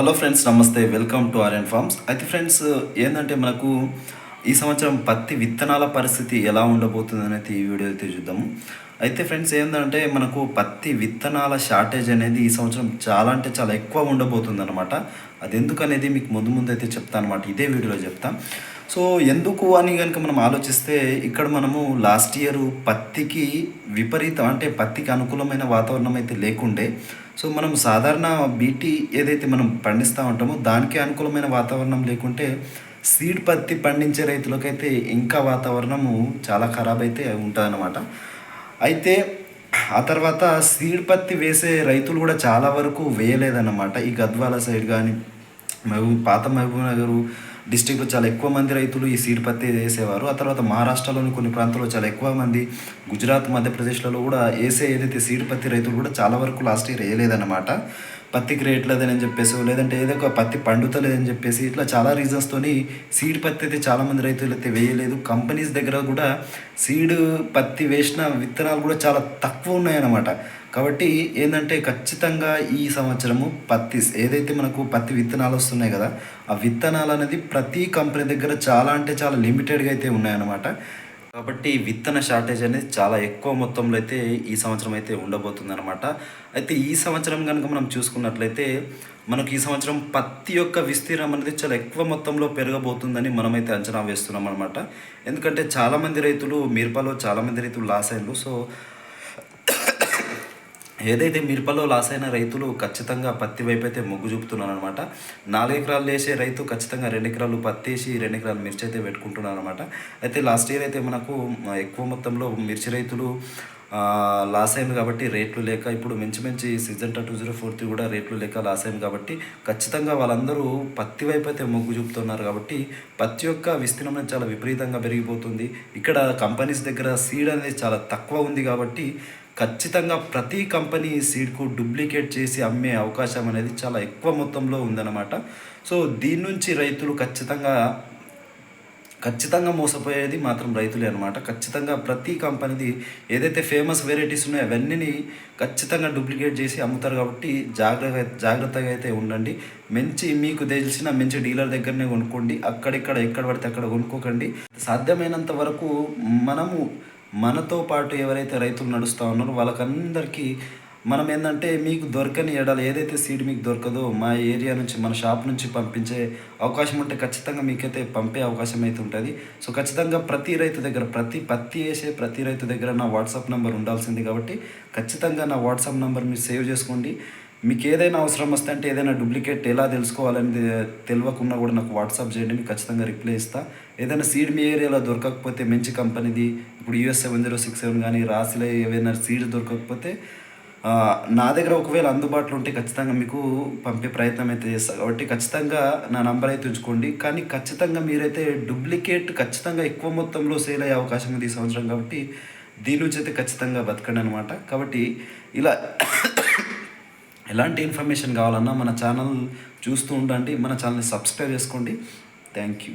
Hello friends నమస్తే. Welcome to RN farms అయితే friends ఏంటంటే మనకు ఈ సంవత్సరం పత్తి విత్తనాల పరిస్థితి ఎలా ఉండబోతుంది అనేది ఈ వీడియో అయితే చూద్దాము అయితే ఫ్రెండ్స్ ఏంటంటే మనకు పత్తి విత్తనాల షార్టేజ్ అనేది ఈ సంవత్సరం చాలా అంటే చాలా ఎక్కువ ఉండబోతుంది అనమాట అది ఎందుకు అనేది మీకు ముందు ముందు అయితే చెప్తాను అనమాట ఇదే వీడియోలో చెప్తాను. సో ఎందుకు అని కనుక మనం ఆలోచిస్తే ఇక్కడ మనము లాస్ట్ ఇయర్ పత్తికి విపరీతం అంటే పత్తికి అనుకూలమైన వాతావరణం అయితే లేకుండే సో మనం సాధారణ బీటీ ఏదైతే మనం పండిస్తూ ఉంటామో దానికి అనుకూలమైన వాతావరణం లేకుంటే సీడ్ పత్తి పండించే రైతులకైతే ఇంకా వాతావరణము చాలా ఖరాబ్ అయితే ఉంటుందన్నమాట. అయితే ఆ తర్వాత సీడ్ పత్తి వేసే రైతులు కూడా చాలా వరకు వేయలేదన్నమాట. ఈ గద్వాల సైడ్ కానీ మహబూబ్ పాత మహబూబ్ నగరు డిస్టిక్లో చాలా ఎక్కువ మంది రైతులు ఈ సీడ్ పత్తి వేసేవారు. ఆ తర్వాత మహారాష్ట్రలోని కొన్ని ప్రాంతాల్లో చాలా ఎక్కువ మంది గుజరాత్ మధ్యప్రదేశ్లలో కూడా వేసే ఏదైతే సీడ్ పత్తి రైతులు కూడా చాలా వరకు లాస్ట్ ఇయర్ వేయలేదన్నమాట. పత్తికి రేట్ లేదని చెప్పేసి లేదంటే ఏదో ఒక పత్తి పండుతలేదని చెప్పేసి ఇట్లా చాలా రీజన్స్తోని సీడ్ పత్తి అయితే చాలామంది రైతులు అయితే వేయలేదు. కంపెనీస్ దగ్గర కూడా సీడ్ పత్తి వేసిన విత్తనాలు కూడా చాలా తక్కువ ఉన్నాయన్నమాట. కాబట్టి ఏంటంటే ఖచ్చితంగా ఈ సంవత్సరము పత్తి ఏదైతే మనకు పత్తి విత్తనాలు వస్తున్నాయి కదా ఆ విత్తనాలు అనేది ప్రతి కంపెనీ దగ్గర చాలా అంటే చాలా లిమిటెడ్గా అయితే ఉన్నాయన్నమాట. కాబట్టి విత్తన షార్టేజ్ అనేది చాలా ఎక్కువ మొత్తంలో అయితే ఈ సంవత్సరం అయితే ఉండబోతుంది అనమాట అయితే ఈ సంవత్సరం కనుక మనం చూసుకున్నట్లయితే మనకు ఈ సంవత్సరం పత్తి యొక్క విస్తీర్ణం అనేది చాలా ఎక్కువ మొత్తంలో పెరగబోతుందని మనమైతే అంచనా వేస్తున్నాం అనమాట ఎందుకంటే చాలామంది రైతులు మిరపలో చాలామంది రైతులు లాస్ అయ్యారు. సో ఏదైతే మిరపలో లాస్ అయిన రైతులు ఖచ్చితంగా పత్తి వైపు అయితే మొగ్గు చూపుతున్నారు అనమాట నాలుగు ఎకరాలు వేసే రైతు ఖచ్చితంగా రెండు ఎకరాలు పత్తి వేసి రెండు ఎకరాలు మిర్చి అయితే పెట్టుకుంటున్నారు అనమాట అయితే లాస్ట్ ఇయర్ అయితే మనకు ఎక్కువ మొత్తంలో మిర్చి రైతులు లాస్ అయింది కాబట్టి రేట్లు లేక ఇప్పుడు మంచి మంచి సీజన్ టూ జీరో ఫోర్త్ కూడా రేట్లు లేక లాస్ అయింది కాబట్టి ఖచ్చితంగా వాళ్ళందరూ పత్తి వైపు అయితే మొగ్గు చూపుతున్నారు కాబట్టి పత్తి యొక్క విస్తీర్ణం చాలా విపరీతంగా పెరిగిపోతుంది. ఇక్కడ కంపెనీస్ దగ్గర సీడ్ అనేది చాలా తక్కువ ఉంది కాబట్టి ఖచ్చితంగా ప్రతి కంపెనీ సీడ్కు డూప్లికేట్ చేసి అమ్మే అవకాశం అనేది చాలా ఎక్కువ మొత్తంలో ఉందన్నమాట. సో దీని నుంచి రైతులు ఖచ్చితంగా ఖచ్చితంగా మోసపోయేది మాత్రం రైతులే అనమాట ఖచ్చితంగా ప్రతి కంపెనీది ఏదైతే ఫేమస్ వెరైటీస్ ఉన్నాయో అవన్నీ ఖచ్చితంగా డూప్లికేట్ చేసి అమ్ముతారు కాబట్టి జాగ్రత్తగా జాగ్రత్తగా అయితే ఉండండి. మంచి మీకు తెలిసిన మంచి డీలర్ దగ్గరనే కొనుక్కోండి. అక్కడిక్కడ ఎక్కడ పడితే అక్కడ కొనుక్కోకండి. సాధ్యమైనంత వరకు మనము మనతో పాటు ఎవరైతే రైతులు నడుస్తూ ఉన్నారో వాళ్ళకందరికీ మనం ఏంటంటే మీకు దొరకని ఎడాలి ఏదైతే సీడ్ మీకు దొరకదో మా ఏరియా నుంచి మన షాప్ నుంచి పంపించే అవకాశం ఉంటే ఖచ్చితంగా మీకైతే పంపే అవకాశం అయితే ఉంటుంది. సో ఖచ్చితంగా ప్రతి రైతు దగ్గర ప్రతి పత్తి వేసే ప్రతి రైతు దగ్గర నా వాట్సాప్ నెంబర్ ఉండాల్సింది కాబట్టి ఖచ్చితంగా నా వాట్సాప్ నెంబర్ మీరు సేవ్ చేసుకోండి. మీకు ఏదైనా అవసరం వస్తే అంటే ఏదైనా డూప్లికేట్ ఎలా తెలుసుకోవాలని తెలియకున్నా కూడా నాకు వాట్సాప్ చేయండి మీకు ఖచ్చితంగా రిప్లై ఇస్తా. ఏదైనా సీడ్ మీ ఏరియాలో దొరకకపోతే మంచి కంపెనీది ఇప్పుడు US seven zero six seven కానీ రాసిలో ఏవైనా సీడ్ దొరకకపోతే నా దగ్గర ఒకవేళ అందుబాటులో ఉంటే ఖచ్చితంగా మీకు పంపే ప్రయత్నం అయితే చేస్తాను కాబట్టి ఖచ్చితంగా నా నంబర్ అయితే ఉంచుకోండి. కానీ ఖచ్చితంగా మీరైతే డూప్లికేట్ ఖచ్చితంగా ఎక్కువ మొత్తంలో సేల్ అయ్యే అవకాశం ఉంది ఈ సంవత్సరం కాబట్టి దీని నుంచి అయితే ఖచ్చితంగా బతకండి అనమాట కాబట్టి ఇలా ఎలాంటి ఇన్ఫర్మేషన్ కావాలన్నా మన ఛానల్ చూస్తూ ఉండండి మన ఛానల్ని సబ్స్క్రైబ్ చేసుకోండి. Thank you.